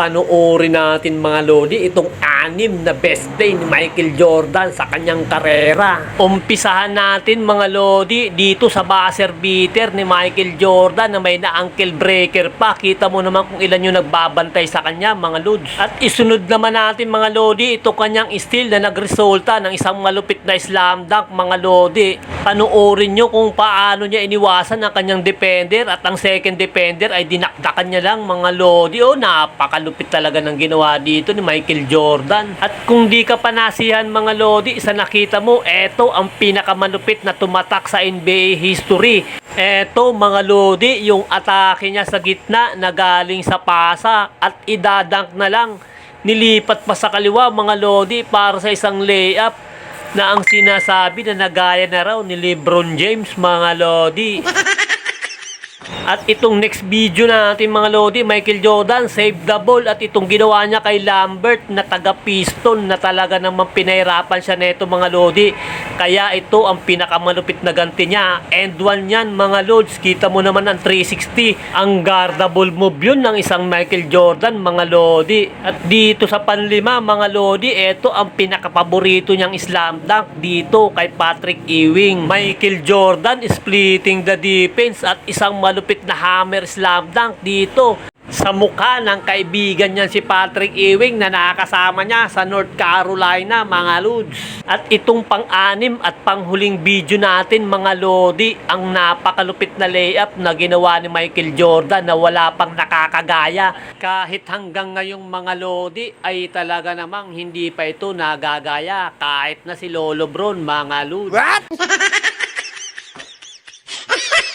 Panoorin natin mga Lodi itong anim na best play ni Michael Jordan sa kanyang karera. Umpisahan natin mga Lodi dito sa buzzer beater ni Michael Jordan na may na-ankle breaker pa. Kita mo naman kung ilan yung nagbabantay sa kanya mga Lods. At isunod naman natin mga Lodi ito kanyang steal na nagresulta ng isang malupit na slam dunk mga Lodi. Panoorin nyo kung paano niya iniwasan ang kanyang defender at ang second defender ay dinakdakan niya lang mga Lodi. O napakalupit talaga ng ginawa dito ni Michael Jordan. At kung di ka pa nasihan mga Lodi, isa nakita mo, eto ang pinakamalupit na tumatak sa NBA history. Eto mga Lodi, yung atake niya sa gitna na galing sa pasa at idadank na lang. Nilipat pa sa kaliwa mga Lodi para sa isang layup na ang sinasabi na nagaya na raw ni Lebron James mga Lodi. At itong next video natin mga Lodi, Michael Jordan save the ball at itong ginawa niya kay Lambert na taga piston na talaga namang pinahirapan siya neto mga Lodi. Kaya ito ang pinakamalupit na ganti niya. And one yan mga Lods, kita mo naman ang 360. Ang guardable move yun ng isang Michael Jordan mga Lodi. At dito sa panlima mga Lodi, ito ang pinakapaborito niyang slam dunk dito kay Patrick Ewing. Michael Jordan splitting the defense at isang malupit na hammer slam dunk dito sa mukha ng kaibigan niyan si Patrick Ewing na nakakasama niya sa North Carolina mga Lods. At itong pang-anim at panghuling video natin mga Lodi, ang napakalupit na layup na ginawa ni Michael Jordan na wala pang nakakagaya. Kahit hanggang ngayong mga Lodi ay talaga namang hindi pa ito nagagaya kahit na si Lolo Bron mga Lods. What?